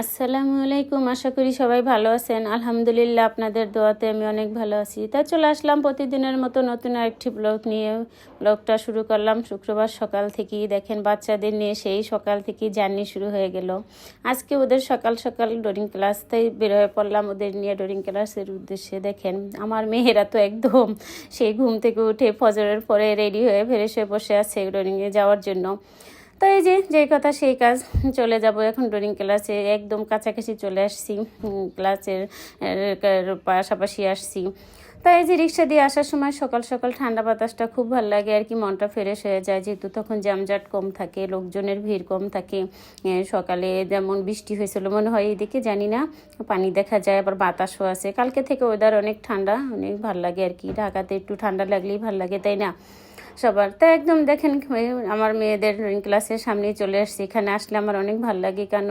আসসালামু আলাইকুম, আশা করি সবাই ভালো আছেন। আলহামদুলিল্লাহ, আপনাদের দোয়াতে আমি অনেক ভালো আছি। তা চলে আসলাম প্রতিদিনের মতো নতুন আরেকটি ব্লগ নিয়ে। ব্লগটা শুরু করলাম শুক্রবার সকাল থেকেই। দেখেন, বাচ্চাদের নিয়ে সেই সকাল থেকেই জার্নি শুরু হয়ে গেল। আজকে ওদের সকাল সকাল ডোরিং ক্লাস তাই বের হয়ে পড়লাম ওদের নিয়ে ডোরিং ক্লাসের উদ্দেশ্যে। দেখেন, আমার মেয়েরা তো একদম সেই ঘুম থেকে উঠে ফজরের পরে রেডি হয়ে ফেরেস বসে আছে ডোরিংয়ে যাওয়ার জন্য। তো এই যে যে কথা সেই কাজ চলে যাব এখন ড্রয়িং ক্লাসে একদম কাছাকাছি চলে আসছি ক্লাসের পাশাপাশি আসছি। তাই এই যে রিক্সা দিয়ে আসার সময় সকাল সকাল ঠান্ডা বাতাসটা খুব ভালো লাগে, আর কি মনটা ফ্রেশ হয়ে যায়। যেহেতু তখন জ্যামজাট কম থাকে, লোকজনের ভিড় কম থাকে সকালে যেমন বৃষ্টি হয়েছিল, মনে হয় এইদিকে জানি না, পানি দেখা যায়, আবার বাতাসও আছে। কালকে থেকে ওয়েদার অনেক ঠান্ডা, অনেক ভালো লাগে আর কি। ঢাকাতে একটু ঠান্ডা লাগলেই ভালো লাগে, তাই না? সবার। তো একদম দেখেন আমার মেয়েদের ড্রয়িং ক্লাসের সামনেই চলে আসছি। এখানে আসলে আমার অনেক ভালো লাগে কেন?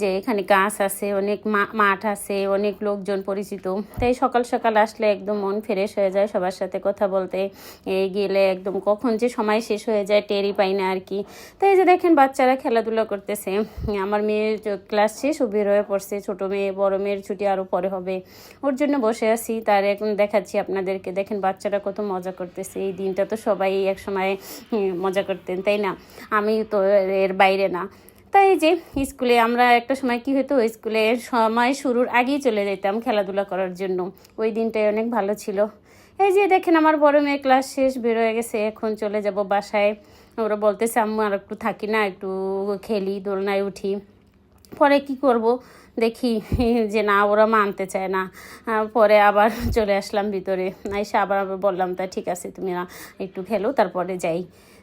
যে এখানে গাছ আছে, অনেক মাঠ আছে, অনেক লোকজন পরিচিত। তাই সকাল সকাল আসলে একদম মন ফ্রেশ হয়ে যায় সবার সাথে কথা বলতে। এই গেলে একদম কখন যে সময় শেষ হয়ে যায় টেরই পাই না আর কি। তাই যে দেখেন, বাচ্চারা খেলাধুলা করতেছে। আমার মেয়ের ক্লাস শেষ, ও বের হয়ে পড়ছে। ছোটো মেয়ে, বড় মেয়ের ছুটি আরও পরে হবে। ওর জন্য বসে আছি, তার এখন দেখাচ্ছি আপনাদেরকে। দেখেন, বাচ্চারা কত মজা করতেছে। এই দিনটা তো সবাই এক সময় মজা করতেন, তাই না? আমি তো এর বাইরে না। তাই যে স্কুলে আমরা একটা সময় কি হতো, স্কুলে সময় শুরুর আগেই চলে যেতাম খেলাধুলা করার জন্য। ওই দিনটাই অনেক ভালো ছিল। এই যে দেখেন আমার বড় মেয়ে ক্লাস শেষ, বের হয়ে গেছে, এখন চলে যাব বাসায়। ওরা বলতেছে, আম্মু আর একটু থাকি না, একটু খেলি, দোলনায় উঠি। পরে কি করব? দেখি যে না, ওরা মানতে চায় না। পরে আবার চলে আসলাম ভিতরে। এসে আবার আবার বললাম, তা ঠিক আছে, তুমি না, একটু খেলো, তারপরে যাই।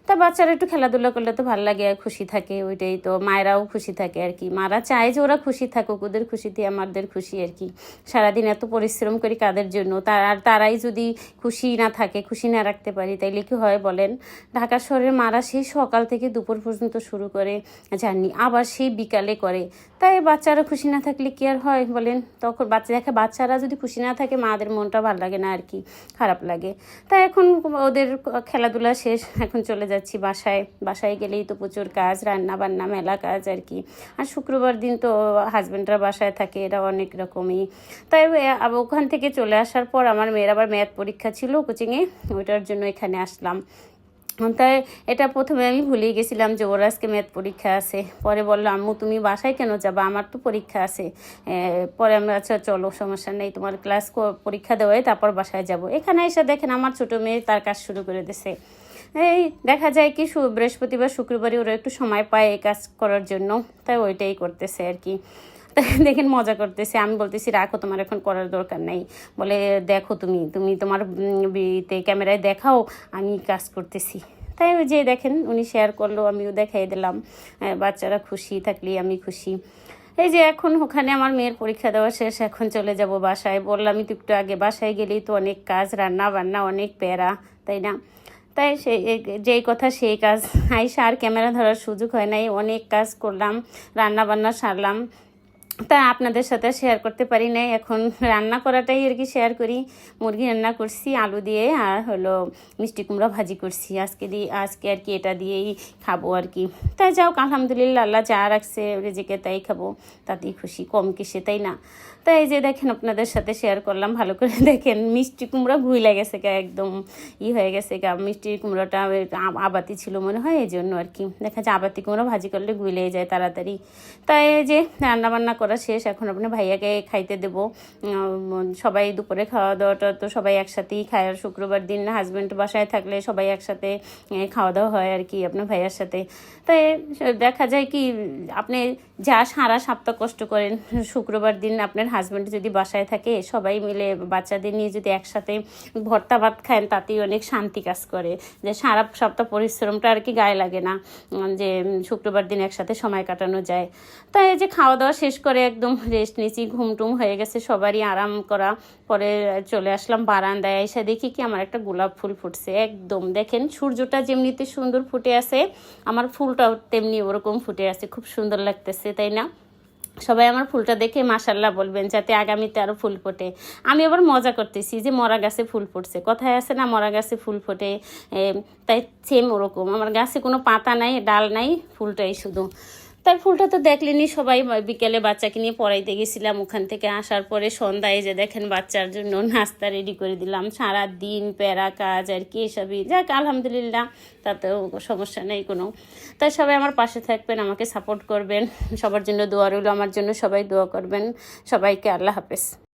তা বাচ্চারা একটু খেলাধুলা করলে তো ভালো লাগে আর খুশি থাকে, ওইটাই তো। মায়েরাও খুশি থাকে আর কি। মারা চায় যে ওরা খুশি থাকুক, ওদের খুশিতে আমাদের খুশি আর কি। সারাদিন এত পরিশ্রম করি কাদের জন্য? তার, আর তারাই যদি খুশি না থাকে, খুশি না রাখতে পারি, তাইলে কি হয় বলেন? ঢাকা শহরের মারা সেই সকাল থেকে দুপুর পর্যন্ত শুরু করে জার্নি, আবার সেই বিকালে করে। তাই বাচ্চারা খুশি না থাকলে কি আর হয় বলেন? তখন বাচ্চা, দেখে বাচ্চারা যদি খুশি না থাকে, মাদের মনটা ভালো লাগে না আর কি, খারাপ লাগে। তাই এখন ওদের খেলাধুলা শেষ, এখন চলে যাচ্ছি বাসায়। বাসায় গেলেই তো প্রচুর কাজ রান্না বান্না মেলা কাজ আর কি। আর শুক্রবার দিন তো হাজব্যান্ডরা বাসায় থাকে, এরা অনেক রকমই। তাই ওখান থেকে চলে আসার পর আমার মেয়ের আবার ম্যাথ পরীক্ষা ছিল কোচিংয়ে, ওইটার জন্য এখানে আসলাম। তাই এটা প্রথমে আমি ভুলেই গেছিলাম যে ওর আজকে ম্যাথ পরীক্ষা আছে। পরে বলল আম্মু, তুমি বাসায় কেন যাবা? আমার তো পরীক্ষা আছে। পরে আমি আচ্ছা চলো, সমস্যা নেই, তোমার ক্লাস পরীক্ষা দেওয়াই তারপর বাসায় যাব। এখানে এসে দেখেন আমার ছোটো মেয়ে তার কাজ শুরু করে দিছে। এই দেখা যায় কি বৃহস্পতিবার শুক্রবারই ওরা একটু সময় পায় এই কাজ করার জন্য। তাই ওইটাই করতেছে আর কি। দেখেন মজা করতেছে। আমি বলতেছি রাখো তোমার এখন করার দরকার নেই। বলে দেখো তুমি তুমি তোমার বিতে ক্যামেরায় দেখাও আমি কাজ করতেছি। তাই যে দেখেন উনি শেয়ার করল আমিও দেখাই দিলাম। আহ, বাচ্চারা খুশি থাকলেই আমি খুশি। এই যে এখন ওখানে আমার মেয়ের পরীক্ষা দেওয়া শেষ এখন চলে যাব বাসায়। বললাম একটু আগে বাসায় গেলেই তো অনেক কাজ রান্না বান্না অনেক প্যারা। তাই না? তাই সে যেই কথা সেই কাজ। আইসা আর ক্যামেরা ধরার সুযোগ হয় নাই। অনেক কাজ করলাম রান্না বান্না সারলাম। তা আপনাদের সাথে শেয়ার করতে পারি নাই। এখন রান্না করাটাই আর কি শেয়ার করি। মুরগি রান্না করছি, আলু দিয়ে আর হলো মিষ্টি কুমড়া ভাজি করছি। আজকে দিয়ে আজকে আর কি এটা দিয়েই খাব আর কি। তাই যাও, আলহামদুলিল্লাহ আল্লাহ যা রাখছে, রেজেকে তাই খাব। তাতেই খুশি, কম কিসে তাই না? তাই এই যে দেখেন আপনাদের সাথে শেয়ার করলাম, ভালো করে দেখেন মিষ্টি কুমড়া ভুইলা গেছে গা, একদম ই হয়ে গেছে গা। মিষ্টি কুমড়োটা আবাতি ছিল মনে হয় এই জন্য আর কি। দেখা যায় আবাতি কুমড়ো ভাজি করলে গুলে যায় তাড়াতাড়ি। তাই যে রান্না বান্না করা শেষ, এখন আপনার ভাইয়াকে খাইতে দেব। সবাই দুপুরে খাওয়া দাওয়াটা তো সবাই একসাথেই খায়। আর শুক্রবার দিন হাজব্যান্ড বাসায় থাকলে সবাই একসাথে খাওয়া দাওয়া হয় আর কি আপনার ভাইয়ার সাথে। তাই দেখা যায় কি, আপনি যা সারা সপ্তাহ কষ্ট করেন, শুক্রবার দিন আপনার হাজব্যান্ড যদি বাসায় থাকে, সবাই মিলে বাচ্চাদের নিয়ে যদি একসাথে ভর্তা ভাত খান, তাতেই অনেক শান্তি কাজ করে। যে সারা সপ্তাহ পরিশ্রমটা আর কি গায়ে লাগে না, যে শুক্রবার দিন একসাথে সময় কাটানো যায়। তাই যে খাওয়া দাওয়া শেষ করে একদম রেস্ট নিয়েছি ঘুম টুম হয়ে গেছে, সবারই আরাম করা। পরে চলে আসলাম বারান্দায়, এসে দেখি কি আমার একটা গোলাপ ফুল ফুটছে। একদম, দেখেন সূর্যটা যেমনিতে সুন্দর ফুটে আছে, আমার ফুলটাও তেমনি ওরকম ফুটে আছে, খুব সুন্দর লাগতেছে, তাই না? সবাই আমার ফুলটা দেখে মাসাল্লাহ বলবেন, যাতে আগামীতে আরও ফুল ফোটে। আমি আবার মজা করতেছি যে মরা গাছে ফুল ফুটছে। কথায় আছে না, মরা গাছে ফুল ফোটে তাই সেম ওরকম। আমার গাছে কোনো পাতা নাই, ডাল নাই, ফুলটাই শুধু। তার ফুলটা তো দেখলেনি সবাই বিকেলে বাচ্চাকে নিয়ে পড়াইতে গেছিলাম, ওখান থেকে আসার পরে সন্ধ্যায় যে দেখেন বাচ্চার জন্য নাস্তা রেডি করে দিলাম। সারা দিন প্যারা কাজ আর কি এসবই। যাক, আলহামদুলিল্লাহ, তাতেও সমস্যা নেই কোনো। তাই সবাই আমার পাশে থাকবেন, আমাকে সাপোর্ট করবেন। সবার জন্য দোয়া রইল, আমার জন্য সবাই দোয়া করবেন। সবাইকে আল্লাহ হাফেজ।